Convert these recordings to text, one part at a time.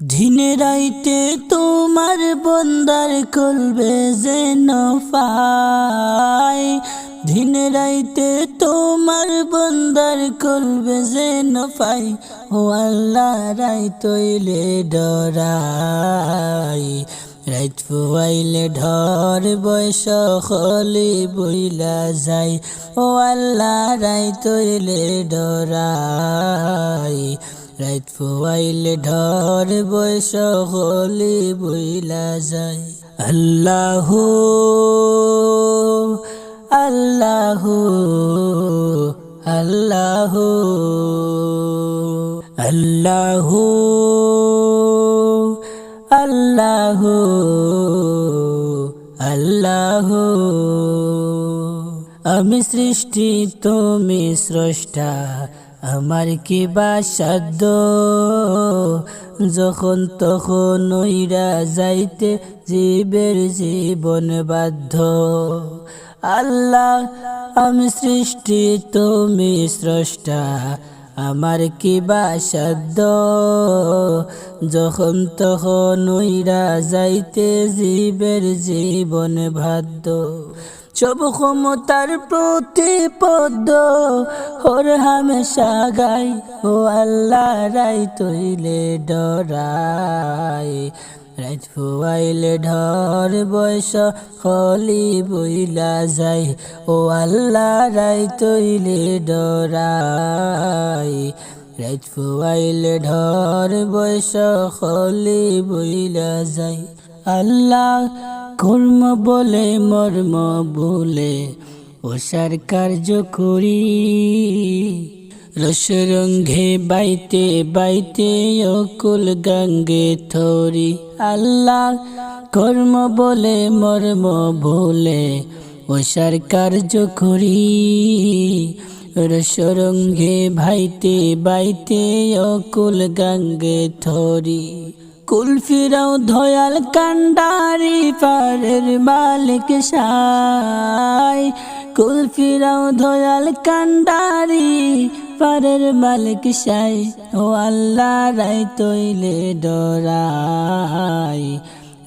দিনে রাইতে তোমার বন্দার করবে যেন পাই দিনে রাইতে তোমার বন্দার করবে যেন পাই ও আল্লাহ রাই তৈলে ডরাই। রাইত ফুয়াইলে ঢর, বয়স হলি বইলা যায়। ও আল্লাহ রাই তৈলে ডরাই। রাইত ফুয়াইলে ঢর, বয়স হলি বইলা যায়। আল্লাহ আল্লাহ আল্লাহ আল্লাহ আল্লাহ আল্লাহ। আমি সৃষ্টি, তুমি স্রষ্টা। আমার কি বা সাধ্য? যখন তখন ওইরা যাইতে জীবের জীবন বাধ্য। আল্লাহ, আমি সৃষ্টি, তুমি স্রষ্টা, আমার কি বা সাধ্য? যখন তখন ওইরা যাইতে জীবের জীবন ভাদ্য সব ক্ষমতার প্রতিপদ, হর হামেশা গাই। ও আল্লাহ রাই তৈলে ডরাই। রাইত ফুয়াইলে ঢর বয়স হলি বইলা যায়। ও আল্লাহ রাই তৈলে ডরাই। রাইত ফুয়াইলে ঢর বয়স হলি বইলা যায়। আল্লাহ কর্ম বলে, মর্ম বলে ওষার কার্য করি। রসরঙ্গে বাইতে বাইতে অকুল গঙ্গে থরি। আল্লাহ কর্ম বলে, মর্ম ভুলে ওষার কার্য করি। রসরঙ্গে ভাইতে বাইতে অকুল গঙ্গে থরি। কুল ফিরাও ধয়াল কান্ডারি পারের মালিক সাই। কুল ফিরাও ধয়াল কান্ডারি পারের মালিক সাই। ও আল্লাহ রাই তৈলে ডরাই।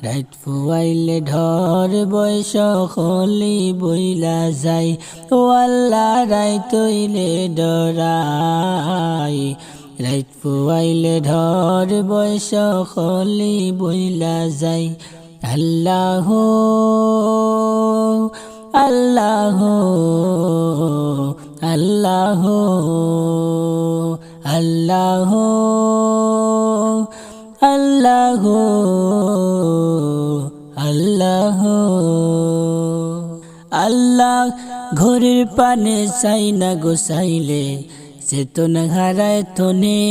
রাইত ফুয়াইলে ঢর বয়স হলি বইলা যাই। ও আল্লাহ রাই তৈলে ডরাই। রাইত ফুয়াইলে ঢর বয়স হলি বইলা যাই। আল্লাহ আল্লাহ আল্লাহ আল্লাহ আল্লাহ আল্লাহ আল্লাহ ঘরের পানে চাই না গোসাইলে চেতন হারায় তনে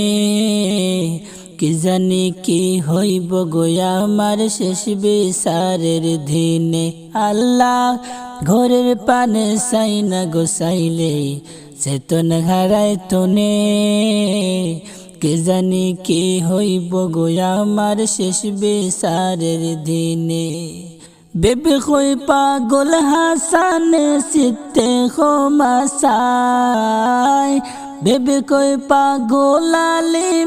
কি জানি কি হইব গোয়া আমার শেষ বিচারের দিনে। আল্লাহ ঘরের পানে চাই না গোসাইলে চেতন হারায় তনে কে জানি কি হইব গোয়া আমার শেষ বিচারের দিনে। বেবে কই পাগল হাসানে সিতে ক্ষমাসায় বেবে কই পাগল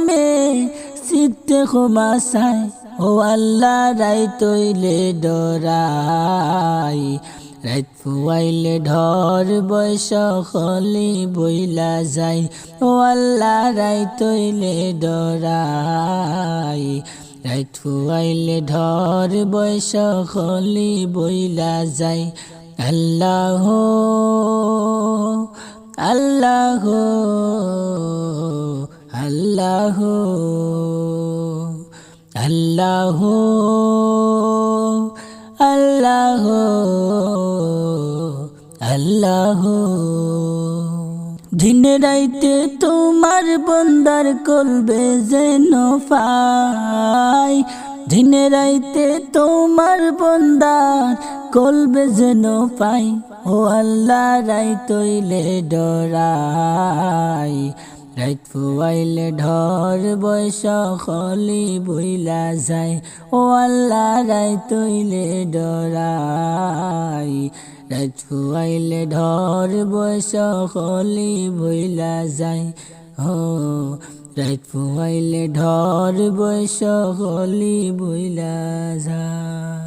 মে সিতে ক্ষমাসায় ও আল্লাহ রাই তৈলে ডরাই। রাইত ফুয়াইলে ঢর বয়স হলি বইলা যায়। ও আল্লাহ রাই তৈলে ডরাই। রাইত ফুয়াইলে ঢর বয়স হলি বইলা যায়। আল্লাহ আল্লাহ আল্লাহ আল্লাহ আল্লাহ আল্লাহ। দিনে রাইতে তোমার বন্দার করবে যেন পাই। দিনে রাইতে তোমার বন্দার করবে যেন পাই। ও আল্লাহ রাই তৈলে ডরাই। রাইত ফুয়াইলে ঢর বয়স হলি বইলা যায়। ও আল্লাহ রাই তৈলে ডরাই। রাইত ফুয়াইলে ঢর বয়স হলি বইলা যায়। ও রাত ফুয়াইলে ঢর বৈশ হলি বইলা যায়।